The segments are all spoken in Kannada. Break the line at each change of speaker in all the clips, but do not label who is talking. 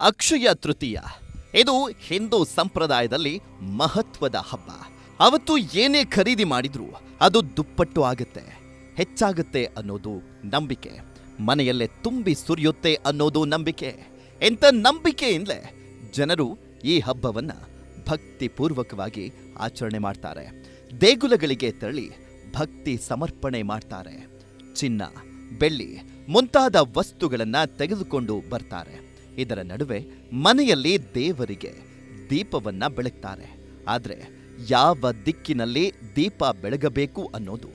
ಅಕ್ಷಯ ತೃತೀಯ. ಇದು ಹಿಂದೂ ಸಂಪ್ರದಾಯದಲ್ಲಿ ಮಹತ್ವದ ಹಬ್ಬ. ಅವತ್ತು ಏನೇ ಖರೀದಿ ಮಾಡಿದ್ರೂ ಅದು ದುಪ್ಪಟ್ಟು ಆಗುತ್ತೆ. ಹೆಚ್ಚಾಗುತ್ತೆ ಅನ್ನೋದು ನಂಬಿಕೆ. ಮನೆಯಲ್ಲೇ ತುಂಬಿ ಸುರಿಯುತ್ತೆ ಅನ್ನೋದು ನಂಬಿಕೆ. ಎಂಥ ನಂಬಿಕೆಯಿಂದಲೇ ಜನರು ಈ ಹಬ್ಬವನ್ನ ಭಕ್ತಿಪೂರ್ವಕವಾಗಿ ಆಚರಣೆ ಮಾಡ್ತಾರೆ. ದೇಗುಲಗಳಿಗೆ ತೆರಳಿ ಭಕ್ತಿ ಸಮರ್ಪಣೆ ಮಾಡ್ತಾರೆ. ಚಿನ್ನ, ಬೆಳ್ಳಿ ಮುಂತಾದ ವಸ್ತುಗಳನ್ನು ತೆಗೆದುಕೊಂಡು ಬರ್ತಾರೆ. ಇದರ ನಡುವೆ ಮನೆಯಲ್ಲಿ ದೇವರಿಗೆ ದೀಪವನ್ನ ಬೆಳಗ್ತಾರೆ. ಆದರೆ ಯಾವ ದಿಕ್ಕಿನಲ್ಲಿ ದೀಪ ಬೆಳಗಬೇಕು ಅನ್ನೋದು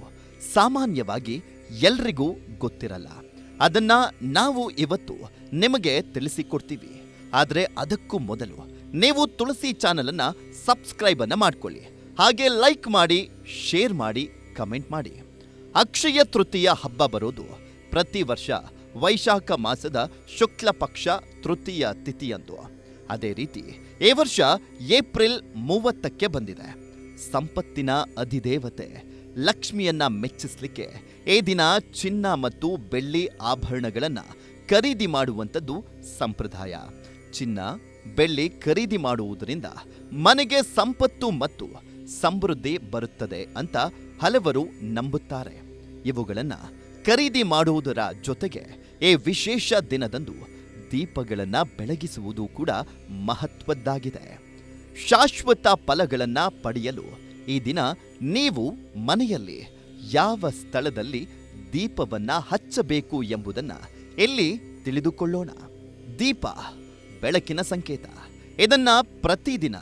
ಸಾಮಾನ್ಯವಾಗಿ ಎಲ್ರಿಗೂ ಗೊತ್ತಿರಲ್ಲ. ಅದನ್ನ ನಾವು ಇವತ್ತು ನಿಮಗೆ ತಿಳಿಸಿಕೊಡ್ತೀವಿ. ಆದರೆ ಅದಕ್ಕೂ ಮೊದಲು ನೀವು ತುಳಸಿ ಚಾನೆಲ್ ಅನ್ನ ಸಬ್ಸ್ಕ್ರೈಬ್ ಅನ್ನ ಮಾಡ್ಕೊಳ್ಳಿ. ಹಾಗೆ ಲೈಕ್ ಮಾಡಿ, ಶೇರ್ ಮಾಡಿ, ಕಮೆಂಟ್ ಮಾಡಿ. ಅಕ್ಷಯ ತೃತೀಯ ಹಬ್ಬ ಬರೋದು ಪ್ರತಿ ವರ್ಷ ವೈಶಾಖ ಮಾಸದ ಶುಕ್ಲ ಪಕ್ಷ ತೃತೀಯ ತಿಥಿಯಂದು. ಅದೇ ರೀತಿ ಈ ವರ್ಷ ಏಪ್ರಿಲ್ ಮೂವತ್ತಕ್ಕೆ ಬಂದಿದೆ. ಸಂಪತ್ತಿನ ಅಧಿದೇವತೆ ಲಕ್ಷ್ಮಿಯನ್ನ ಮೆಚ್ಚಿಸ್ಲಿಕ್ಕೆ ಈ ದಿನ ಚಿನ್ನ ಮತ್ತು ಬೆಳ್ಳಿ ಆಭರಣಗಳನ್ನ ಖರೀದಿ ಮಾಡುವಂಥದ್ದು ಸಂಪ್ರದಾಯ. ಚಿನ್ನ, ಬೆಳ್ಳಿ ಖರೀದಿ ಮಾಡುವುದರಿಂದ ಮನೆಗೆ ಸಂಪತ್ತು ಮತ್ತು ಸಮೃದ್ಧಿ ಬರುತ್ತದೆ ಅಂತ ಹಲವರು ನಂಬುತ್ತಾರೆ. ಇವುಗಳನ್ನು ಖರೀದಿ ಮಾಡುವುದರ ಜೊತೆಗೆ ಈ ವಿಶೇಷ ದಿನದಂದು ದೀಪಗಳನ್ನ ಬೆಳಗಿಸುವುದು ಕೂಡ ಮಹತ್ವದ್ದಾಗಿದೆ. ಶಾಶ್ವತ ಫಲಗಳನ್ನು ಪಡೆಯಲು ಈ ದಿನ ನೀವು ಮನೆಯಲ್ಲಿ ಯಾವ ಸ್ಥಳದಲ್ಲಿ ದೀಪವನ್ನು ಹಚ್ಚಬೇಕು ಎಂಬುದನ್ನ ಇಲ್ಲಿ ತಿಳಿದುಕೊಳ್ಳೋಣ. ದೀಪ, ಬೆಳಕಿನ ಸಂಕೇತ. ಇದನ್ನ ಪ್ರತಿದಿನ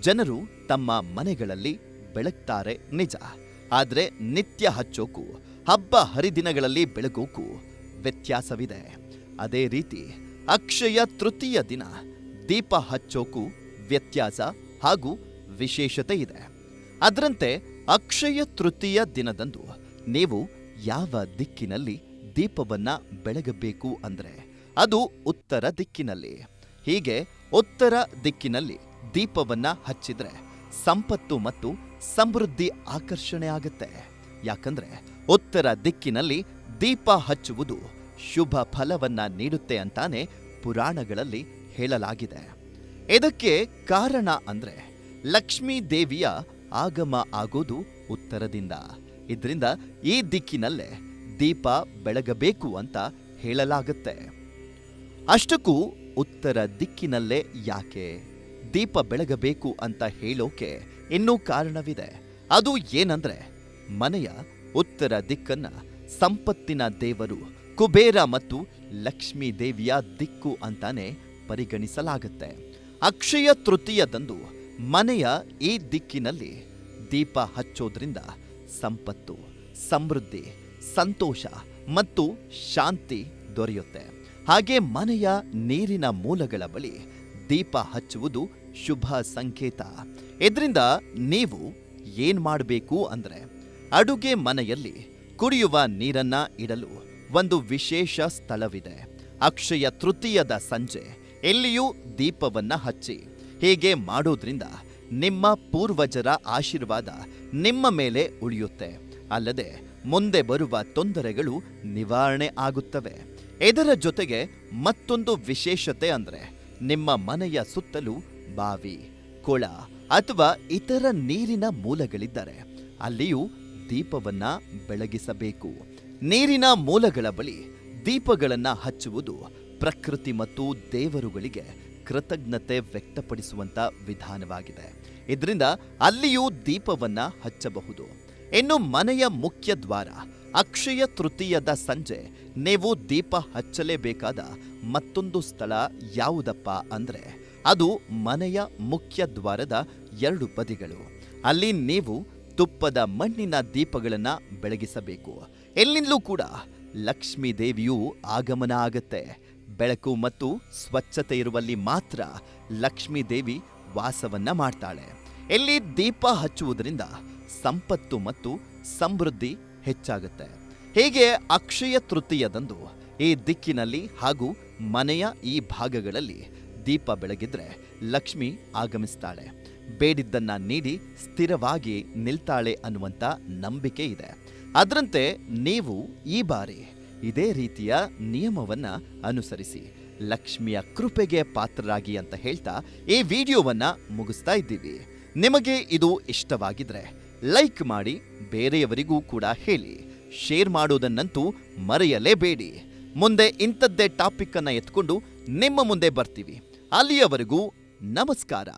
ಜನರು ತಮ್ಮ ಮನೆಗಳಲ್ಲಿ ಬೆಳಗ್ತಾರೆ ನಿಜ. ಆದರೆ ನಿತ್ಯ ಹಚ್ಚೋಕು, ಹಬ್ಬ ಹರಿದಿನಗಳಲ್ಲಿ ಬೆಳಗೋಕು ವ್ಯತ್ಯಾಸವಿದೆ. ಅದೇ ರೀತಿ ಅಕ್ಷಯ ತೃತೀಯ ದಿನ. ದೀಪ ಹಚ್ಚೋಕು ವ್ಯತ್ಯಾಸ ಹಾಗೂ ವಿಶೇಷತೆ ಇದೆ. ಅದರಂತೆ ಅಕ್ಷಯ ತೃತೀಯ ದಿನದಂದು ನೀವು ಯಾವ ದಿಕ್ಕಿನಲ್ಲಿ ದೀಪವನ್ನ ಬೆಳಗಬೇಕು ಅಂದ್ರೆ ಅದು ಉತ್ತರ ದಿಕ್ಕಿನಲ್ಲಿ. ಹೀಗೆ ಉತ್ತರ ದಿಕ್ಕಿನಲ್ಲಿ ದೀಪವನ್ನ ಹಚ್ಚಿದ್ರೆ ಸಂಪತ್ತು ಮತ್ತು ಸಮೃದ್ಧಿ ಆಕರ್ಷಣೆ ಆಗುತ್ತೆ. ಯಾಕಂದ್ರೆ ಉತ್ತರ ದಿಕ್ಕಿನಲ್ಲಿ ದೀಪ ಹಚ್ಚುವುದು ಶುಭ ಫಲವನ್ನ ನೀಡುತ್ತೆ ಅಂತಾನೆ ಪುರಾಣಗಳಲ್ಲಿ ಹೇಳಲಾಗಿದೆ. ಇದಕ್ಕೆ ಕಾರಣ ಅಂದ್ರೆ ಲಕ್ಷ್ಮೀ ದೇವಿಯ ಆಗಮ ಆಗೋದು ಉತ್ತರದಿಂದ. ಇದರಿಂದ ಈ ದಿಕ್ಕಿನಲ್ಲೇ ದೀಪ ಬೆಳಗಬೇಕು ಅಂತ ಹೇಳಲಾಗುತ್ತೆ. ಅಷ್ಟಕ್ಕೂ ಉತ್ತರ ದಿಕ್ಕಿನಲ್ಲೇ ಯಾಕೆ ದೀಪ ಬೆಳಗಬೇಕು ಅಂತ ಹೇಳೋಕೆ ಇನ್ನೂ ಕಾರಣವಿದೆ. ಅದು ಏನಂದ್ರೆ ಮನೆಯ ಉತ್ತರ ದಿಕ್ಕನ್ನ ಸಂಪತ್ತಿನ ದೇವರು ಕುಬೇರ ಮತ್ತು ಲಕ್ಷ್ಮೀ ದೇವಿಯ ದಿಕ್ಕು ಅಂತಾನೆ ಪರಿಗಣಿಸಲಾಗುತ್ತೆ. ಅಕ್ಷಯ ತೃತೀಯದಂದು ಮನೆಯ ಈ ದಿಕ್ಕಿನಲ್ಲಿ ದೀಪ ಹಚ್ಚೋದ್ರಿಂದ ಸಂಪತ್ತು, ಸಮೃದ್ಧಿ, ಸಂತೋಷ ಮತ್ತು ಶಾಂತಿ ದೊರೆಯುತ್ತೆ. ಹಾಗೆ ಮನೆಯ ನೀರಿನ ಮೂಲಗಳ ಬಳಿ ದೀಪ ಹಚ್ಚುವುದು ಶುಭ ಸಂಕೇತ. ಇದರಿಂದ ನೀವು ಏನ್ ಮಾಡಬೇಕು ಅಂದ್ರೆ ಅಡುಗೆ ಮನೆಯಲ್ಲಿ ಕುಡಿಯುವ ನೀರನ್ನ ಇಡಲು ಒಂದು ವಿಶೇಷ ಸ್ಥಳವಿದೆ. ಅಕ್ಷಯ ತೃತೀಯದ ಸಂಜೆ, ಎಲ್ಲಿಯೂ ದೀಪವನ್ನ ಹಚ್ಚಿ. ಹೀಗೆ ಮಾಡೋದ್ರಿಂದ ನಿಮ್ಮ ಪೂರ್ವಜರ ಆಶೀರ್ವಾದ ನಿಮ್ಮ ಮೇಲೆ ಉಳಿಯುತ್ತೆ. ಅಲ್ಲದೆ ಮುಂದೆ ಬರುವ ತೊಂದರೆಗಳು ನಿವಾರಣೆ ಆಗುತ್ತವೆ. ಇದರ ಜೊತೆಗೆ ಮತ್ತೊಂದು ವಿಶೇಷತೆ ಅಂದರೆ ನಿಮ್ಮ ಮನೆಯ ಸುತ್ತಲೂ ಬಾವಿ, ಕೊಳ ಅಥವಾ ಇತರ ನೀರಿನ ಮೂಲಗಳಿದ್ದರೆ ಅಲ್ಲಿಯೂ ದೀಪವನ್ನು ಬೆಳಗಿಸಬೇಕು. ನೀರಿನ ಮೂಲಗಳ ಬಳಿ ದೀಪಗಳನ್ನು ಹಚ್ಚುವುದು ಪ್ರಕೃತಿ ಮತ್ತು ದೇವರುಗಳಿಗೆ ಕೃತಜ್ಞತೆ ವ್ಯಕ್ತಪಡಿಸುವಂತ ವಿಧಾನವಾಗಿದೆ. ಇದರಿಂದ ಅಲ್ಲಿಯೂ ದೀಪವನ್ನ ಹಚ್ಚಬಹುದು. ಇನ್ನು ಮನೆಯ ಮುಖ್ಯ ದ್ವಾರ, ಅಕ್ಷಯ ತೃತೀಯದ ಸಂಜೆ ನೀವು ದೀಪ ಹಚ್ಚಲೇಬೇಕಾದ ಮತ್ತೊಂದು ಸ್ಥಳ ಯಾವುದಪ್ಪ ಅಂದ್ರೆ ಅದು ಮನೆಯ ಮುಖ್ಯ ದ್ವಾರದ ಎರಡು ಬದಿಗಳು. ಅಲ್ಲಿ ನೀವು ತುಪ್ಪದ ಮಣ್ಣಿನ ದೀಪಗಳನ್ನು ಬೆಳಗಿಸಬೇಕು. ಎಲ್ಲಿಂದಲೂ ಕೂಡ ಲಕ್ಷ್ಮೀ ದೇವಿಯು ಆಗಮನ ಆಗತ್ತೆ. ಬೆಳಕು ಮತ್ತು ಸ್ವಚ್ಛತೆ ಇರುವಲ್ಲಿ ಮಾತ್ರ ಲಕ್ಷ್ಮೀ ದೇವಿ ವಾಸವನ್ನ ಮಾಡ್ತಾಳೆ. ಎಲ್ಲಿ ದೀಪ ಹಚ್ಚುವುದರಿಂದ ಸಂಪತ್ತು ಮತ್ತು ಸಮೃದ್ಧಿ ಹೆಚ್ಚಾಗುತ್ತೆ. ಹೀಗೆ ಅಕ್ಷಯ ತೃತೀಯದಂದು ಈ ದಿಕ್ಕಿನಲ್ಲಿ ಹಾಗೂ ಮನೆಯ ಈ ಭಾಗಗಳಲ್ಲಿ ದೀಪ ಬೆಳಗಿದ್ರೆ ಲಕ್ಷ್ಮಿ ಆಗಮಿಸ್ತಾಳೆ. ಬೇಡಿದ್ದನ್ನ ನೀಡಿ ಸ್ಥಿರವಾಗಿ ನಿಲ್ತಾಳೆ ಅನ್ನುವಂಥ ನಂಬಿಕೆ ಇದೆ. ಅದರಂತೆ ನೀವು ಈ ಬಾರಿ ಇದೇ ರೀತಿಯ ನಿಯಮವನ್ನ ಅನುಸರಿಸಿ, ಲಕ್ಷ್ಮಿಯ ಕೃಪೆಗೆ ಪಾತ್ರರಾಗಿ ಅಂತ ಹೇಳ್ತಾ ಈ ವಿಡಿಯೋವನ್ನ ಮುಗಿಸ್ತಾ ಇದ್ದೀವಿ. ನಿಮಗೆ ಇದು ಇಷ್ಟವಾಗಿದ್ರೆ ಲೈಕ್ ಮಾಡಿ, ಬೇರೆಯವರಿಗೂ ಕೂಡ ಹೇಳಿ. ಶೇರ್ ಮಾಡೋದನ್ನಂತೂ ಮರೆಯಲೇಬೇಡಿ. ಮುಂದೆ ಇಂಥದ್ದೇ ಟಾಪಿಕ್ ಅನ್ನ ಎತ್ಕೊಂಡು ನಿಮ್ಮ ಮುಂದೆ ಬರ್ತೀವಿ. ಅಲ್ಲಿಯವರೆಗೂ ನಮಸ್ಕಾರ.